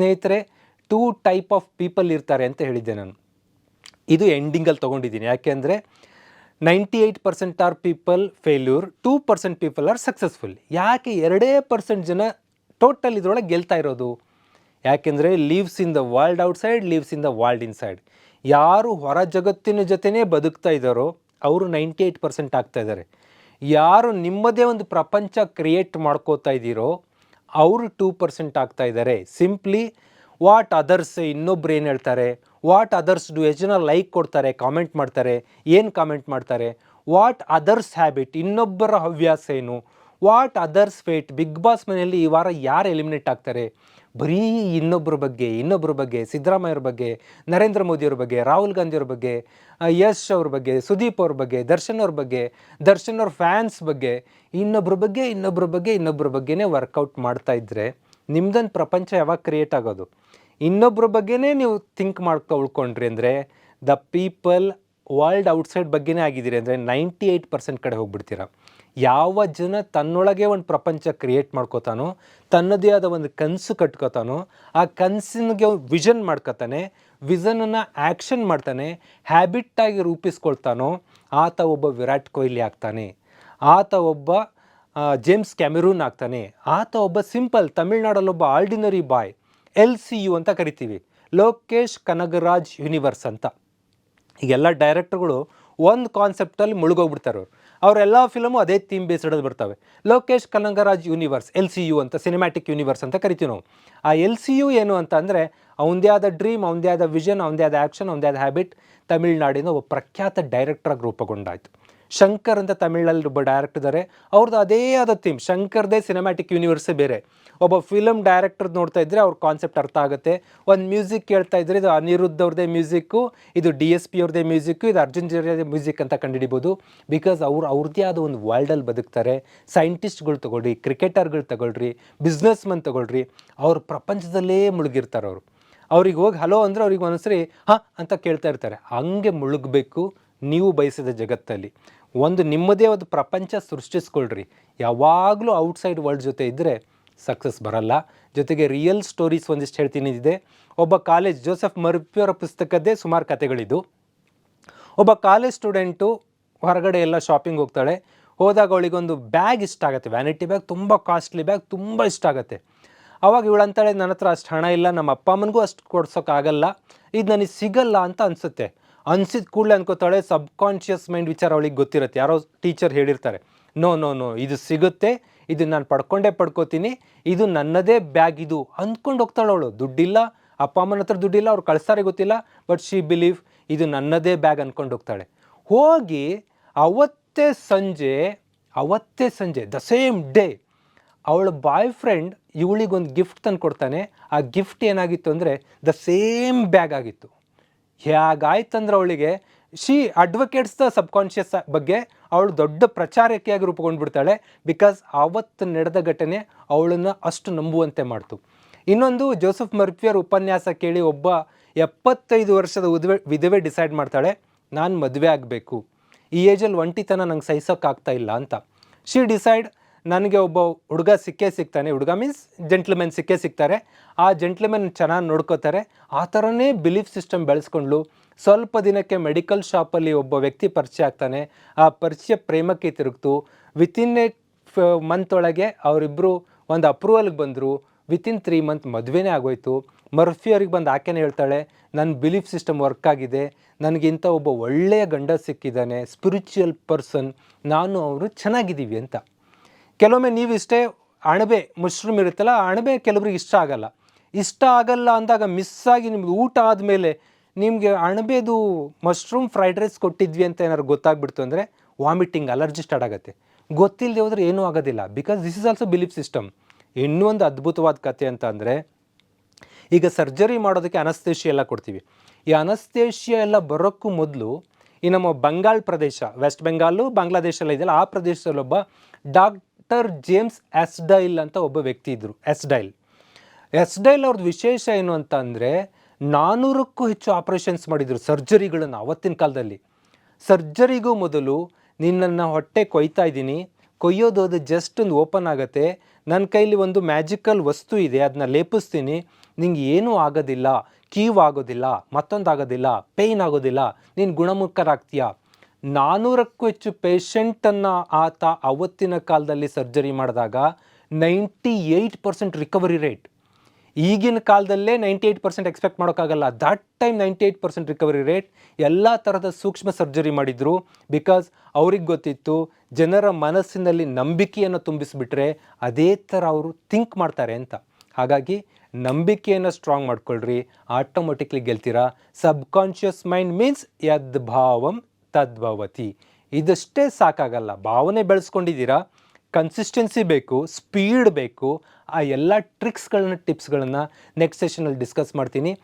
ಸ್ನೇಹಿತರೆ two type of people ಇರ್ತಾರೆ ಅಂತ ಹೇಳಿದ್ದೆ ನಾನು. ಇದು ಎಂಡಿಂಗಲ್ಲಿ ತೊಗೊಂಡಿದ್ದೀನಿ. ಯಾಕೆಂದರೆ ninety eight percent are people failure two percent people are successful ಯಾಕೆ ಎರಡೇ ಪರ್ಸೆಂಟ್ ಜನ ಟೋಟಲ್ ಇದರೊಳಗೆ ಗೆಲ್ತಾ ಇರೋದು? ಯಾಕೆಂದರೆ lives in the world outside lives in the world inside ಯಾರು ಹೊರ ಜಗತ್ತಿನ ಜೊತೆನೇ ಬದುಕ್ತಾ ಇದ್ದಾರೋ, ಅವರು ನೈಂಟಿ ಏಯ್ಟ್ ಪರ್ಸೆಂಟ್ ಆಗ್ತಾ ಇದ್ದಾರೆ. ಯಾರು ನಿಮ್ಮದೇ ಒಂದು ಪ್ರಪಂಚ ಕ್ರಿಯೇಟ್ ಮಾಡ್ಕೋತಾ ಇದ್ದೀರೋ ಅವರು ಟೂ ಪರ್ಸೆಂಟ್ ಆಗ್ತಾ ಇದ್ದಾರೆ. ಸಿಂಪ್ಲಿ ವಾಟ್ ಅದರ್ಸ್ ಇನ್ನೊಬ್ರು ಏನು ಹೇಳ್ತಾರೆ? ವಾಟ್ ಅದರ್ಸ್ ಡು ಎಷ್ಟು ಜನ ಲೈಕ್ ಕೊಡ್ತಾರೆ ಕಾಮೆಂಟ್ ಮಾಡ್ತಾರೆ, ಏನು ಕಾಮೆಂಟ್ ಮಾಡ್ತಾರೆ? ವಾಟ್ ಅದರ್ಸ್ ಹ್ಯಾಬಿಟ್ ಇನ್ನೊಬ್ಬರ ಹವ್ಯಾಸ ಏನು? What others fate Bigg Boss ಮನೆಯಲ್ಲಿ ಈ ವಾರ ಯಾರು ಎಲಿಮಿನೇಟ್ ಆಗ್ತಾರೆ? ಬರೀ ಇನ್ನೊಬ್ಬರ ಬಗ್ಗೆ ಇನ್ನೊಬ್ಬರ ಬಗ್ಗೆ ಸಿದ್ದರಾಮಯ್ಯವ್ರ ಬಗ್ಗೆ, ನರೇಂದ್ರ ಮೋದಿಯವ್ರ ಬಗ್ಗೆ, ರಾಹುಲ್ ಗಾಂಧಿಯವ್ರ ಬಗ್ಗೆ ಯಶ್ ಅವ್ರ ಬಗ್ಗೆ, ಸುದೀಪ್ ಅವ್ರ ಬಗ್ಗೆ, ದರ್ಶನ್ ಅವ್ರ ಬಗ್ಗೆ, ದರ್ಶನ್ ಅವ್ರ ಫ್ಯಾನ್ಸ್ ಬಗ್ಗೆ ಇನ್ನೊಬ್ಬರ ಬಗ್ಗೆ ಇನ್ನೊಬ್ಬರ ಬಗ್ಗೆ ಇನ್ನೊಬ್ಬರ ಬಗ್ಗೆನೇ ವರ್ಕೌಟ್ ಮಾಡ್ತಾ ಇದ್ದರೆ ನಿಮ್ದೊಂದು ಪ್ರಪಂಚ ಯಾವಾಗ ಕ್ರಿಯೇಟ್ ಆಗೋದು? ಇನ್ನೊಬ್ಬರ ಬಗ್ಗೆನೇ ನೀವು ಥಿಂಕ್ ಮಾಡ್ಕೊ ಉಳ್ಕೊಂಡ್ರಿ ಅಂದರೆ ದ ಪೀಪಲ್ ವರ್ಲ್ಡ್ ಔಟ್ಸೈಡ್ ಬಗ್ಗೆನೇ ಆಗಿದ್ದೀರಿ ಅಂದರೆ ನೈಂಟಿ ಏಯ್ಟ್ ಪರ್ಸೆಂಟ್ ಕಡೆ ಹೋಗ್ಬಿಡ್ತೀರ. ಯಾವ ಜನ ತನ್ನೊಳಗೆ ಒಂದು ಪ್ರಪಂಚ ಕ್ರಿಯೇಟ್ ಮಾಡ್ಕೋತಾನೋ, ತನ್ನದೇ ಆದ ಒಂದು ಕನಸು ಕಟ್ಕೋತಾನೋ, ಆ ಕನಸಿನಿಗೆ ವಿಷನ್ ಮಾಡ್ಕೋತಾನೆ ವಿಷನನ್ನು ಆ್ಯಕ್ಷನ್ ಮಾಡ್ತಾನೆ ಹ್ಯಾಬಿಟ್ಟಾಗಿ ರೂಪಿಸ್ಕೊಳ್ತಾನೋ, ಆತ ಒಬ್ಬ ವಿರಾಟ್ ಕೊಹ್ಲಿ ಆಗ್ತಾನೆ. ಆತ ಒಬ್ಬ ಜೇಮ್ಸ್ ಕ್ಯಾಮೆರೂನ್ ಆಗ್ತಾನೆ. ಆತ ಒಬ್ಬ simple ತಮಿಳ್ನಾಡಲ್ಲೊಬ್ಬ ordinary boy L C U ಅಂತ ಕರಿತೀವಿ. ಲೋಕೇಶ್ ಕನಗರಾಜ್ ಯೂನಿವರ್ಸ್ ಅಂತ. ಈಗೆಲ್ಲ ಡೈರೆಕ್ಟರ್ಗಳು ಒಂದು ಕಾನ್ಸೆಪ್ಟಲ್ಲಿ ಮುಳುಗೋಗ್ಬಿಡ್ತಾರೆ ಅವರು. ಅವರೆಲ್ಲ ಫಿಲಮು ಅದೇ ಥೀಮ್ ಬೇಸ್ಡ್ ಬರ್ತವೆ. Lokesh Kanagaraj universe L C U ಅಂತ ಸಿನಿಮ್ಯಾಟಿಕ್ ಯೂನಿವರ್ಸ್ ಅಂತ ಕರಿತೀವಿ ನಾವು. ಆ ಎಲ್ ಸಿ ಯು ಏನು ಅಂತ ಅಂದರೆ ಅವನದೇ ಆದ ಡ್ರೀಮ್ ಅವನದೇ ಆದ ವಿಷನ್ ಅವನದೇ ಆದ ಆ್ಯಕ್ಷನ್ ಅವನದೇ ಆದ ಹ್ಯಾಬಿಟ್ ತಮಿಳ್ನಾಡಿನ ಒಬ್ಬ ಪ್ರಖ್ಯಾತ ಡೈರೆಕ್ಟ್ರಾಗಿ ರೂಪುಗೊಂಡಾಯಿತು. ಶಂಕರ್ ಅಂತ ತಮಿಳಲ್ಲಿ ಒಬ್ಬ ಡೈರೆಕ್ಟರ್ ಇದ್ದಾರೆ ಅವ್ರದ್ದು ಅದೇ ಆದ ಥೀಮ್ ಶಂಕರ್ದೇ ಸಿನಿಮ್ಯಾಟಿಕ್ ಯೂನಿವರ್ಸೇ ಬೇರೆ. ಒಬ್ಬ ಫಿಲಮ್ ಡೈರೆಕ್ಟರ್ ನೋಡ್ತಾ ಇದ್ದರೆ ಅವ್ರ ಕಾನ್ಸೆಪ್ಟ್ ಅರ್ಥ ಆಗುತ್ತೆ. ಒಂದು ಮ್ಯೂಸಿಕ್ ಕೇಳ್ತಾ ಇದ್ರೆ ಇದು ಅನಿರುದ್ಧ ಅವ್ರದ್ದೇ ಮ್ಯೂಸಿಕ್ಕು ಇದು ಡಿ ಎಸ್ ಪಿ ಅವ್ರದೇ ಮ್ಯೂಸಿಕ್ಕು ಇದು ಅರ್ಜುನ್ ಜರ್ಯದೇ ಮ್ಯೂಸಿಕ್ ಅಂತ ಕಂಡುಹಿಡಿಬೋದು. ಬಿಕಾಸ್ ಅವ್ರು ಅವ್ರದ್ದೇ ಆದ ಒಂದು ವರ್ಲ್ಡಲ್ಲಿ ಬದುಕ್ತಾರೆ. ಸೈಂಟಿಸ್ಟ್ಗಳು ತಗೊಳ್ರಿ ಕ್ರಿಕೆಟರ್ಗಳು ತಗೊಳ್ರಿ ಬಿಸ್ನೆಸ್ ಮನ್ ತಗೊಳ್ರಿ, ಅವ್ರ ಪ್ರಪಂಚದಲ್ಲೇ ಮುಳುಗಿರ್ತಾರೆ ಅವರು. ಅವ್ರಿಗೆ ಹೋಗಿ, ಹಲೋ ಅಂದರೆ ಅವ್ರಿಗೆ ಒಂದ್ಸರಿ, ಹಾಂ ಅಂತ ಕೇಳ್ತಾ ಇರ್ತಾರೆ. ಹಂಗೆ ಮುಳುಗಬೇಕು, ನೀವು ಬಯಸಿದ ಜಗತ್ತಲ್ಲಿ. ಒಂದು ನಿಮ್ಮದೇ ಒಂದು ಪ್ರಪಂಚ ಸೃಷ್ಟಿಸ್ಕೊಳ್ರಿ. ಯಾವಾಗಲೂ ಔಟ್ಸೈಡ್ ವರ್ಲ್ಡ್ ಜೊತೆ ಇದ್ದರೆ ಸಕ್ಸಸ್ ಬರಲ್ಲ. ಜೊತೆಗೆ ರಿಯಲ್ ಸ್ಟೋರೀಸ್ ಒಂದಿಷ್ಟು ಹೇಳ್ತೀನಿ ಇದೆ. ಒಬ್ಬ ಕಾಲೇಜ್ ಜೋಸೆಫ್ ಮರ್ಪಿಯವರ ಪುಸ್ತಕದ್ದೇ ಸುಮಾರು ಕಥೆಗಳಿದು. ಒಬ್ಬ ಕಾಲೇಜ್ ಸ್ಟೂಡೆಂಟು ಹೊರಗಡೆ ಎಲ್ಲ ಶಾಪಿಂಗ್ ಹೋಗ್ತಾಳೆ. ಹೋದಾಗ ಅವಳಿಗೊಂದು ಬ್ಯಾಗ್ ಇಷ್ಟ ಆಗುತ್ತೆ. ವ್ಯಾನಿಟಿ ಬ್ಯಾಗ್ ತುಂಬ ಕಾಸ್ಟ್ಲಿ ಬ್ಯಾಗ್ ತುಂಬ ಇಷ್ಟ ಆಗುತ್ತೆ. ಅವಾಗ ಇವಳು ಅಂತಾಳೆ ನನ್ನ ಹತ್ರ ಅಷ್ಟು ಹಣ ಇಲ್ಲ ನಮ್ಮ ಅಪ್ಪ ಅಮ್ಮನಿಗೂ ಅಷ್ಟು ಕೊಡ್ಸೋಕ್ಕಾಗಲ್ಲ ಇದು ನನಗೆ ಸಿಗಲ್ಲ ಅಂತ ಅನಿಸುತ್ತೆ. ಅನ್ಸಿದ ಕೂಡಲೇ ಅನ್ಕೋತಾಳೆ ಸಬ್ ಕಾನ್ಷಿಯಸ್ ಮೈಂಡ್ ವಿಚಾರ ಅವಳಿಗೆ ಗೊತ್ತಿರುತ್ತೆ. ಯಾರೋ ಟೀಚರ್ ಹೇಳಿರ್ತಾರೆ ನೋ ನೋ ನೋ ಇದು ಸಿಗುತ್ತೆ, ಇದು ನಾನು ಪಡ್ಕೊಂಡೇ ಪಡ್ಕೋತೀನಿ, ಇದು ನನ್ನದೇ ಬ್ಯಾಗ್ ಇದು ಅಂದ್ಕೊಂಡು ಹೋಗ್ತಾಳೆ ಅವಳು. ದುಡ್ಡಿಲ್ಲ, ಅಪ್ಪ, ಅಮ್ಮನ ಹತ್ರ ದುಡ್ಡಿಲ್ಲ, ಅವ್ರು ಕಳಿಸ್ತಾರೆ ಗೊತ್ತಿಲ್ಲ ಬಟ್ ಶಿ ಬಿಲೀವ್ ಇದು ನನ್ನದೇ ಬ್ಯಾಗ್ ಅಂದ್ಕೊಂಡು ಹೋಗ್ತಾಳೆ. ಹೋಗಿ ಅವತ್ತೇ ಸಂಜೆ ಅವತ್ತೇ ಸಂಜೆ ದ ಸೇಮ್ ಡೇ ಅವಳ ಬಾಯ್ ಫ್ರೆಂಡ್ ಇವಳಿಗೊಂದು ಗಿಫ್ಟ್ ತಂದು ಕೊಡ್ತಾನೆ ಆ ಗಿಫ್ಟ್ ಏನಾಗಿತ್ತು ಅಂದರೆ ದ ಸೇಮ್ ಬ್ಯಾಗ್ ಆಗಿತ್ತು. ಹೇಗಾಯ್ತಂದ್ರೆ ಅವಳಿಗೆ ಶಿ ಅಡ್ವೊಕೇಟ್ಸ್ ದ ಸಬ್ಕಾನ್ಷಿಯಸ್ ಬಗ್ಗೆ ಅವಳು ದೊಡ್ಡ ಪ್ರಚಾರಕಿಯಾಗಿ ರೂಪುಗೊಂಡ್ಬಿಡ್ತಾಳೆ ಬಿಕಾಸ್ ಆವತ್ತು ನಡೆದ ಘಟನೆ ಅವಳನ್ನು ಅಷ್ಟು ನಂಬುವಂತೆ ಮಾಡ್ತು. ಇನ್ನೊಂದು ಜೋಸೆಫ್ ಮರ್ಫಿಯರ್ ಉಪನ್ಯಾಸ ಕೇಳಿ ಒಬ್ಬ ಎಪ್ಪತ್ತೈದು ವರ್ಷದ ಉದ್ವೆ, ವಿಧವೆ ಡಿಸೈಡ್ ಮಾಡ್ತಾಳೆ, ನಾನು ಮದುವೆ ಆಗಬೇಕು. ಈ ಏಜಲ್ಲಿ ಒಂಟಿತನ ನಂಗೆ ಸಹಿಸೋಕ್ಕಾಗ್ತಾ ಇಲ್ಲ ಅಂತ. ಶಿ ಡಿಸೈಡ್ ನನಗೆ ಒಬ್ಬ ಹುಡುಗ ಸಿಕ್ಕೇ ಸಿಗ್ತಾನೆ. ಹುಡುಗ ಮೀನ್ಸ್ ಜೆಂಟ್ಲ್ಮೆನ್ ಸಿಕ್ಕೇ ಸಿಗ್ತಾರೆ. ಆ ಜೆಂಟ್ಲ್ಮೆನ್ ಚೆನ್ನಾಗಿ ನೋಡ್ಕೋತಾರೆ. ಆ ಥರನೇ ಬಿಲೀಫ್ ಸಿಸ್ಟಮ್ ಬೆಳೆಸ್ಕೊಂಡ್ಲು. ಸ್ವಲ್ಪ ದಿನಕ್ಕೆ ಮೆಡಿಕಲ್ ಶಾಪಲ್ಲಿ ಒಬ್ಬ ವ್ಯಕ್ತಿ ಪರಿಚಯ ಆಗ್ತಾನೆ. ಆ ಪರಿಚಯ ಪ್ರೇಮಕ್ಕೆ ತಿರುಗ್ತು. ವಿತಿನ್ ಎ ಮಂತ್ ಒಳಗೆ ಅವರಿಬ್ಬರು ಒಂದು ಅಪ್ರೂವಲ್ಗೆ ಬಂದರು. ವಿತಿನ್ ತ್ರೀ ಮಂತ್ ಮದುವೆನೇ ಆಗೋಯ್ತು. ಮರ್ಫಿ ಅವ್ರಿಗೆ ಬಂದು ಆಕೆನೇ ಹೇಳ್ತಾಳೆ ನನ್ನ ಬಿಲೀಫ್ ಸಿಸ್ಟಮ್ ವರ್ಕ್ ಆಗಿದೆ. ನನಗಿಂತ ಒಬ್ಬ ಒಳ್ಳೆಯ ಗಂಡ ಸಿಕ್ಕಿದ್ದಾನೆ. ಸ್ಪಿರಿಚುವಲ್ ಪರ್ಸನ್ ನಾನು ಅವರು ಚೆನ್ನಾಗಿದ್ದೀವಿ ಅಂತ. ಕೆಲವೊಮ್ಮೆ ನೀವು ಇಷ್ಟೇ ಅಣಬೆ ಮಶ್ರೂಮ್ ಇರುತ್ತಲ್ಲ ಅಣಬೆ ಕೆಲವ್ರಿಗೆ ಇಷ್ಟ ಆಗಲ್ಲ. ಇಷ್ಟ ಆಗಲ್ಲ ಅಂದಾಗ ಮಿಸ್ ಆಗಿ ನಿಮ್ಗೆ ಊಟ ಆದಮೇಲೆ ನಿಮಗೆ ಅಣಬೆದು ಮಶ್ರೂಮ್ ಫ್ರೈಡ್ ರೈಸ್ ಕೊಟ್ಟಿದ್ವಿ ಅಂತ ಏನಾದ್ರು ಗೊತ್ತಾಗ್ಬಿಡ್ತು ಅಂದರೆ ವಾಮಿಟಿಂಗ್ ಅಲರ್ಜಿ ಸ್ಟಾರ್ಟ್ ಆಗುತ್ತೆ. ಗೊತ್ತಿಲ್ಲದೆ ಹೋದ್ರೆ ಏನೂ ಆಗೋದಿಲ್ಲ. Because this is also belief system ಇನ್ನೂ ಒಂದು ಅದ್ಭುತವಾದ ಕತೆ ಅಂತ ಅಂದರೆ, ಈಗ ಸರ್ಜರಿ ಮಾಡೋದಕ್ಕೆ ಅನಸ್ತೇಷಿಯ ಎಲ್ಲ ಕೊಡ್ತೀವಿ. ಈ ಅನಸ್ತೇಷಿಯ ಎಲ್ಲ ಬರೋಕ್ಕೂ ಮೊದಲು ಈ ನಮ್ಮ ಬಂಗಾಳ ಪ್ರದೇಶ ವೆಸ್ಟ್ ಬೆಂಗಾಲು ಬಾಂಗ್ಲಾದೇಶಲ್ಲ ಇದೆಯಲ್ಲ, ಆ ಪ್ರದೇಶದಲ್ಲಿ ಒಬ್ಬ ಡಾಕ್ಟರ್ ಜೇಮ್ಸ್ ಎಸ್ಡೈಲ್ ಅಂತ ಒಬ್ಬ ವ್ಯಕ್ತಿ ಇದ್ದರು ಎಸ್ಡೈಲ್ ಎಸ್ಡೈಲ್ ಅವ್ರದ್ದು ವಿಶೇಷ ಏನು ಅಂತ ಅಂದರೆ ನಾನ್ನೂರಕ್ಕೂ ಹೆಚ್ಚು ಆಪರೇಷನ್ಸ್ ಮಾಡಿದರು ಸರ್ಜರಿಗಳನ್ನು ಅವತ್ತಿನ ಕಾಲದಲ್ಲಿ. ಸರ್ಜರಿಗೂ ಮೊದಲು, ನಿನ್ನನ್ನು ಹೊಟ್ಟೆ ಕೊಯ್ತಾ ಇದ್ದೀನಿ, ಕೊಯ್ಯೋದು ಅದು ಜಸ್ಟ್ ಒಂದು ಓಪನ್ ಆಗುತ್ತೆ ನನ್ನ ಕೈಲಿ ಒಂದು ಮ್ಯಾಜಿಕಲ್ ವಸ್ತು ಇದೆ ಅದನ್ನ ಲೇಪಿಸ್ತೀನಿ, ನಿಂಗೆ ಏನೂ ಆಗೋದಿಲ್ಲ, ಕೀವ್ ಆಗೋದಿಲ್ಲ, ಮತ್ತೊಂದು ಆಗೋದಿಲ್ಲ ಪೇಯ್ನ್ ಆಗೋದಿಲ್ಲ, ನೀನು ಗುಣಮುಖರಾಗ್ತೀಯಾ? ನಾನ್ನೂರಕ್ಕೂ ಹೆಚ್ಚು ಪೇಷಂಟನ್ನು ಆತ ಅವತ್ತಿನ ಕಾಲದಲ್ಲಿ ಸರ್ಜರಿ ಮಾಡಿದಾಗ ninety eight percent recovery rate. ಈಗಿನ ಕಾಲದಲ್ಲೇ ನೈಂಟಿ ಏಯ್ಟ್ ಪರ್ಸೆಂಟ್ ಎಕ್ಸ್ಪೆಕ್ಟ್ ಮಾಡೋಕ್ಕಾಗಲ್ಲ. That time ninety eight percent recovery rate ಎಲ್ಲ ಥರದ ಸೂಕ್ಷ್ಮ ಸರ್ಜರಿ ಮಾಡಿದರು. ಬಿಕಾಸ್ ಅವ್ರಿಗೆ ಗೊತ್ತಿತ್ತು ಜನರ ಮನಸ್ಸಿನಲ್ಲಿ ನಂಬಿಕೆಯನ್ನು ತುಂಬಿಸಿಬಿಟ್ರೆ ಅದೇ ಥರ ಅವರು ಥಿಂಕ್ ಮಾಡ್ತಾರೆ ಅಂತ. ಹಾಗಾಗಿ ನಂಬಿಕೆಯನ್ನು ಸ್ಟ್ರಾಂಗ್ ಮಾಡ್ಕೊಳ್ರಿ. ಆಟೋಮೆಟಿಕ್ಲಿ ಗೆಲ್ತೀರಾ. ಸಬ್ಕಾನ್ಷಿಯಸ್ ಮೈಂಡ್ ಮೀನ್ಸ್ ಯದ್ಭಾವಂ ತದ್ಭವತಿ. ಇದಷ್ಟೇ ಸಾಕಾಗಲ್ಲ. ಭಾವನೆ ಬೆಳೆಸ್ಕೊಂಡಿದ್ದೀರಾ? ಕನ್ಸಿಸ್ಟೆನ್ಸಿ ಬೇಕು ಸ್ಪೀಡ್ ಬೇಕು. ಆ ಎಲ್ಲ ಟ್ರಿಕ್ಸ್ಗಳನ್ನ ಟಿಪ್ಸ್ಗಳನ್ನು ನೆಕ್ಸ್ಟ್ ಸೆಷನಲ್ಲಿ ಡಿಸ್ಕಸ್ ಮಾಡ್ತೀನಿ.